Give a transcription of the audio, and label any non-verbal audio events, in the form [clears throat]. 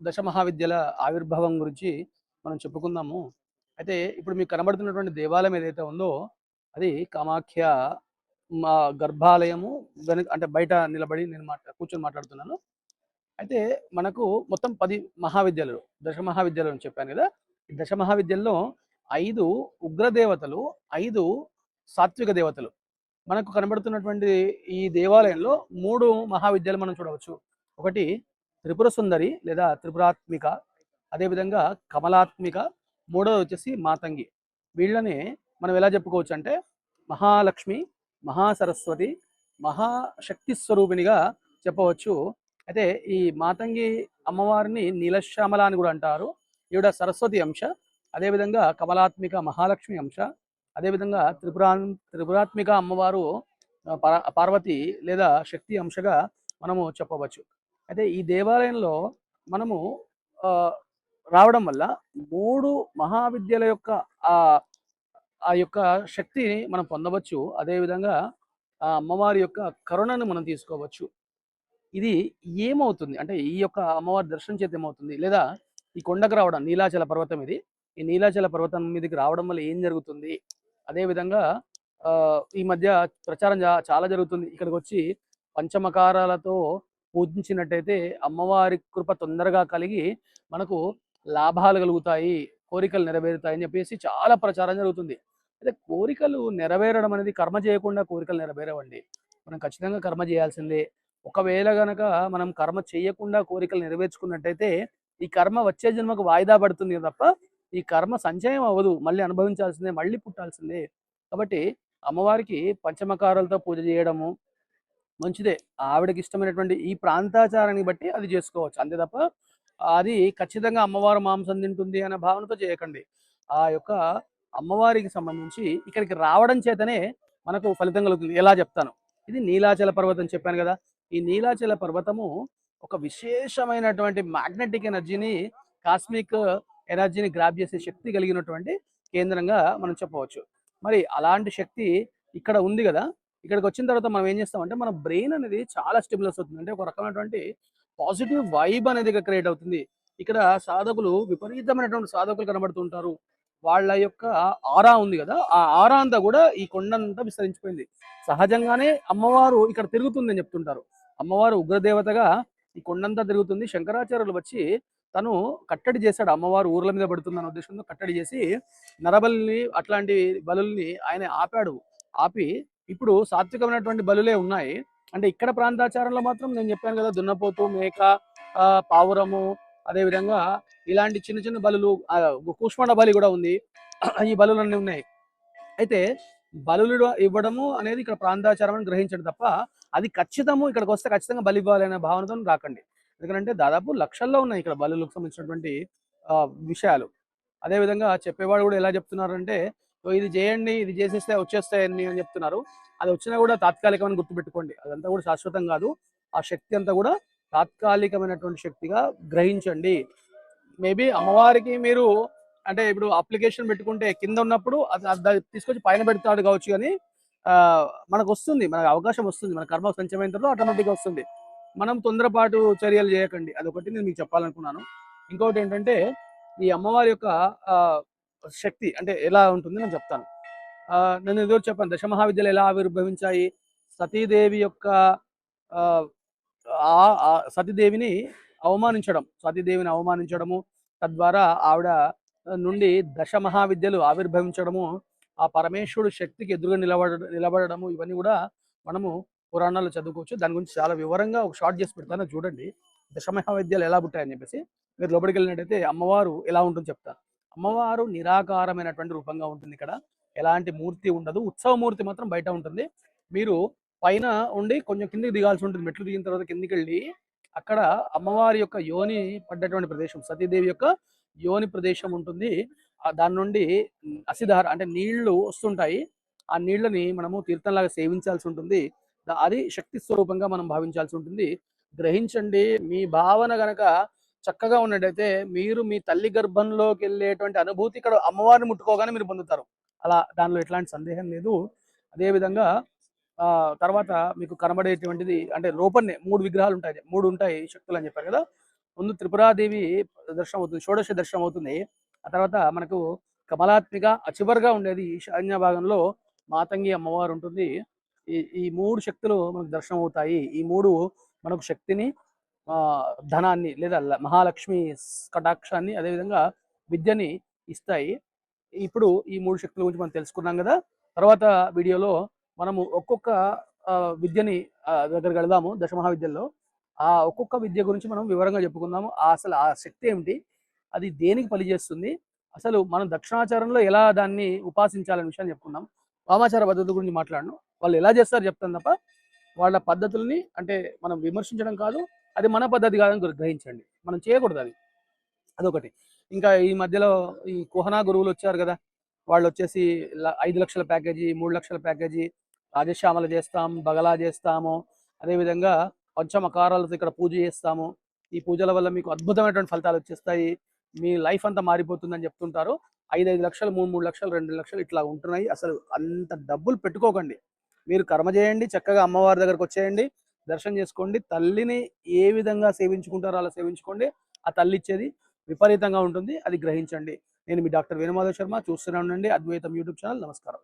దశ మహావిద్యల ఆవిర్భావం గురించి మనం చెప్పుకుందాము. అయితే ఇప్పుడు మీకు కనబడుతున్నటువంటి దేవాలయం ఏదైతే ఉందో అది కామాఖ్య మా గర్భాలయము అంటే బయట నిలబడి నేను మాట్లా కూర్చొని మాట్లాడుతున్నాను. అయితే మనకు మొత్తం పది మహావిద్యలు దశ మహావిద్యలు అని చెప్పాను కదా. ఈ దశ మహావిద్యల్లో ఐదు ఉగ్రదేవతలు ఐదు సాత్విక దేవతలు. మనకు కనబడుతున్నటువంటి ఈ దేవాలయంలో మూడు మహావిద్యాలు మనం చూడవచ్చు. ఒకటి త్రిపుర సుందరి లేదా త్రిపురాత్మిక అదేవిధంగా కమలాత్మిక మూడోది వచ్చేసి మాతంగి. వీళ్ళని మనం ఎలా చెప్పుకోవచ్చు అంటే మహాలక్ష్మి మహాసరస్వతి మహాశక్తి స్వరూపిణిగా చెప్పవచ్చు. అయితే ఈ మాతంగి అమ్మవారిని నీలశ్యామల అని కూడా అంటారు. ఈవిడ సరస్వతి అంశ అదేవిధంగా కమలాత్మిక మహాలక్ష్మి అంశ అదేవిధంగా త్రిపురా త్రిపురాత్మిక అమ్మవారు పార్వతి లేదా శక్తి అంశగా మనము చెప్పవచ్చు. అయితే ఈ దేవాలయంలో మనము ఆ, రావడం వల్ల మూడు మహావిద్యల యొక్క ఆ ఆ యొక్క శక్తిని మనం పొందవచ్చు. అదేవిధంగా ఆ అమ్మవారి యొక్క కరుణను మనం తీసుకోవచ్చు. ఇది ఏమవుతుంది? అంటే ఈ యొక్క అమ్మవారి దర్శనం చేతి ఏమవుతుంది? లేదా ఈ కొండకు రావడం నీలాచల పర్వతం ఇది. ఈ నీలాచల పర్వతం మీదకి రావడం వల్ల ఏం జరుగుతుంది? అదేవిధంగా ఆ, ఈ మధ్య ప్రచారం చాలా జరుగుతుంది. ఇక్కడికి వచ్చి పంచమకారాలతో పూజించినట్టయితే అమ్మవారి కృప తొందరగా కలిగి మనకు లాభాలు కలుగుతాయి కోరికలు నెరవేరుతాయి అని చెప్పేసి చాలా ప్రచారం జరుగుతుంది. అయితే కోరికలు నెరవేరడం అనేది కర్మ చేయకుండా కోరికలు నెరవేరవండి. మనం ఖచ్చితంగా కర్మ చేయాల్సిందే. ఒకవేళ గనక మనం కర్మ చేయకుండా కోరికలు నెరవేర్చుకున్నట్టయితే ఈ కర్మ వచ్చే జన్మకు వాయిదా పడుతుంది తప్ప ఈ కర్మ సంచయం అవ్వదు. మళ్ళీ అనుభవించాల్సిందే మళ్ళీ పుట్టాల్సిందే. కాబట్టి అమ్మవారికి పంచమకారాలతో పూజ చేయడము మంచిదే. ఆవిడకి ఇష్టమైనటువంటి ఈ ప్రాంతాచారాన్ని బట్టి అది చేసుకోవచ్చు. అంతే తప్ప అది ఖచ్చితంగా అమ్మవారు మాంసం తింటుంది అనే భావనతో చేయకండి. ఆ యొక్క అమ్మవారికి సంబంధించి ఇక్కడికి రావడం చేతనే మనకు ఫలితం కలుగుతుంది. ఎలా చెప్తాను? ఇది నీలాచల పర్వతం చెప్పాను కదా! ఈ నీలాచల పర్వతము ఒక విశేషమైనటువంటి మ్యాగ్నెటిక్ ఎనర్జీని కాస్మిక్ ఎనర్జీని గ్రాప్ చేసే శక్తి కలిగినటువంటి కేంద్రంగా మనం చెప్పవచ్చు. మరి అలాంటి శక్తి ఇక్కడ ఉంది కదా! ఇక్కడికి వచ్చిన తర్వాత మనం ఏం చేస్తామంటే మన బ్రెయిన్ అనేది చాలా స్టిమ్యులస్ అవుతుంది. అంటే ఒక రకమైనటువంటి పాజిటివ్ వైబ్ అనేది క్రియేట్ అవుతుంది. ఇక్కడ సాధకులు విపరీతమైనటువంటి సాధకులు కనబడుతుంటారు వాళ్ళ యొక్క ఆరా ఉంది కదా ఆ ఆరా అంతా కూడా ఈ కొండంతా విస్తరించిపోయింది. సహజంగానే అమ్మవారు ఇక్కడ తిరుగుతుంది అని చెప్తుంటారు. అమ్మవారు ఉగ్రదేవతగా ఈ కొండంతా తిరుగుతుంది. శంకరాచార్యులు వచ్చి తను కట్టడి చేశాడు. అమ్మవారు ఊర్ల మీద పడుతుందన్న ఉద్దేశంతో కట్టడి చేసి నరబలిని అట్లాంటి బలుల్ని ఆయన ఆపాడు. ఆపి ఇప్పుడు సాత్వికమైనటువంటి బలులే ఉన్నాయి. అంటే ఇక్కడ ప్రాంతాచారంలో మాత్రం నేను చెప్పాను కదా దున్నపోతు మేక పావురము అదేవిధంగా ఇలాంటి చిన్న చిన్న బలులు ఆ, కూష్మాండ బలి కూడా ఉంది. [clears throat] ఈ బలులు అన్నీ ఉన్నాయి. అయితే బలులు ఇవ్వడము అనేది ఇక్కడ ప్రాంతాచారం అని గ్రహించడం తప్ప అది ఖచ్చితము ఇక్కడికి వస్తే ఖచ్చితంగా బలి ఇవ్వాలనే భావనతో రాకండి. ఎందుకంటే దాదాపు లక్షల్లో ఉన్నాయి ఇక్కడ బలులకు సంబంధించినటువంటి విషయాలు. అదేవిధంగా చెప్పేవాడు కూడా ఎలా చెప్తున్నారంటే సో ఇది చేయండి ఇది చేసేస్తే వచ్చేస్తాయని అని చెప్తున్నారు. అది వచ్చినా కూడా తాత్కాలికమని గుర్తుపెట్టుకోండి. అదంతా కూడా శాశ్వతం కాదు. ఆ శక్తి అంతా కూడా తాత్కాలికమైనటువంటి శక్తిగా గ్రహించండి. మేబీ అమ్మవారికి మీరు అంటే ఇప్పుడు అప్లికేషన్ పెట్టుకుంటే కింద ఉన్నప్పుడు అది తీసుకొచ్చి పైన పెడతాడు కావచ్చు కానీ ఆ, మనకు వస్తుంది. మనకు అవకాశం వస్తుంది. మన కర్మ సంచమైన తర్వాత ఆటోమేటిక్గా వస్తుంది. మనం తొందరపాటు చర్యలు చేయకండి. అదొకటి నేను మీకు చెప్పాలనుకున్నాను. ఇంకొకటి ఏంటంటే ఈ అమ్మవారి యొక్క శక్తి అంటే ఎలా ఉంటుంది నేను చెప్తాను. నేను ఎదురు చెప్పాను దశ మహావిద్యాలు ఎలా ఆవిర్భవించాయి? సతీదేవి యొక్క సతీదేవిని అవమానించడం సతీదేవిని అవమానించడము తద్వారా ఆవిడ నుండి దశ మహావిద్యలు ఆవిర్భవించడము ఆ పరమేశ్వరుడు శక్తికి ఎదురుగా నిలబడ నిలబడము ఇవన్నీ కూడా మనము పురాణాల్లో చదువుకోవచ్చు. దాని గురించి చాలా వివరంగా ఒక షార్ట్ చేసి పెడతాను. చూడండి దశ మహావిద్యాలు ఎలా పుట్టాయని చెప్పేసి. మీరు లోపలికి వెళ్ళినట్టయితే అమ్మవారు ఎలా ఉంటుందో చెప్తాను అమ్మవారు నిరాకారమైనటువంటి రూపంగా ఉంటుంది ఇక్కడ. ఎలాంటి మూర్తి ఉండదు. ఉత్సవ మూర్తి మాత్రం బయట ఉంటుంది. మీరు పైన ఉండి కొంచెం కిందికి దిగాల్సి ఉంటుంది. మెట్లు దిగిన తర్వాత కిందికి వెళ్ళి అక్కడ అమ్మవారి యొక్క యోని పడ్డటువంటి ప్రదేశం సతీదేవి యొక్క యోని ప్రదేశం ఉంటుంది. దాని నుండి అసిధార అంటే నీళ్ళు వస్తుంటాయి. ఆ నీళ్ళని మనము తీర్థంలాగా సేవించాల్సి ఉంటుంది. అది శక్తి స్వరూపంగా మనం భావించాల్సి ఉంటుంది. గ్రహించండి. మీ భావన గనక చక్కగా ఉన్నట్టయితే మీరు మీ తల్లి గర్భంలోకి వెళ్ళేటువంటి అనుభూతి ఇక్కడ అమ్మవారిని ముట్టుకోగానే మీరు పొందుతారు. అలా దానిలో ఎట్లాంటి సందేహం లేదు. అదేవిధంగా ఆ తర్వాత మీకు కనబడేటువంటిది అంటే లోపలనే మూడు విగ్రహాలు ఉంటాయి. మూడు ఉంటాయి శక్తులు అని చెప్పారు కదా. ముందు త్రిపురాదేవి దర్శనం అవుతుంది షోడశ దర్శనం అవుతుంది ఆ తర్వాత మనకు కమలాత్మిక అచివరగా ఉండేది ఈశాన్య భాగంలో మాతంగి అమ్మవారు ఉంటుంది. ఈ ఈ మూడు శక్తులు మనకు దర్శనం అవుతాయి ఈ మూడు మనకు శక్తిని ధనాన్ని లేదా మహాలక్ష్మి కటాక్షాన్ని అదేవిధంగా విద్యని ఇస్తాయి. ఇప్పుడు ఈ మూడు శక్తుల గురించి మనం తెలుసుకున్నాం కదా. తర్వాత వీడియోలో మనము ఒక్కొక్క విద్యని దగ్గరికి వెళదాము దశమహావిద్యల్లో. ఆ ఒక్కొక్క విద్య గురించి మనం వివరంగా చెప్పుకుందాము. ఆ అసలు ఆ శక్తి ఏమిటి? అది దేనికి పనిచేస్తుంది? అసలు మనం దక్షిణాచారంలో ఎలా దాన్ని ఉపాసించాలనే విషయాన్ని చెప్పుకుందాం. వామాచార పద్ధతి గురించి మాట్లాడను. వాళ్ళు ఎలా చేస్తారు చెప్తాను తప్ప? వాళ్ళ పద్ధతుల్ని అంటే మనం విమర్శించడం కాదు. అది మన పద్ధతి కాదని గ్రహించండి. మనం చేయకూడదు అది. అదొకటి. ఇంకా ఈ మధ్యలో ఈ కుహనా గురువులు వచ్చారు కదా? వాళ్ళు వచ్చేసి ఐదు లక్షల ప్యాకేజీ మూడు లక్షల ప్యాకేజీ రాజశ్యామల చేస్తాం బగలా చేస్తాము అదేవిధంగా పంచమకారాలతో ఇక్కడ పూజ చేస్తాము. ఈ పూజల వల్ల మీకు అద్భుతమైనటువంటి ఫలితాలు వచ్చేస్తాయి. మీ లైఫ్ అంతా మారిపోతుందని చెప్తుంటారు. ఐదు ఐదు లక్షలు మూడు మూడు లక్షలు రెండు లక్షలు ఇట్లా ఉంటున్నాయి. అసలు అంత డబ్బులు పెట్టుకోకండి. మీరు కర్మ చేయండి చక్కగా అమ్మవారి దగ్గరకు వచ్చేయండి. దర్శనం చేసుకోండి. తల్లిని ఏ విధంగా సేవించుకుంటారో అలా సేవించుకోండి. ఆ తల్లి ఇచ్చేది విపరీతంగా ఉంటుంది. అది గ్రహించండి. నేను మీ డాక్టర్ వేణుమాధవ్ శర్మ చూస్తూనే ఉండండి. అద్వైతం యూట్యూబ్ ఛానల్. నమస్కారం.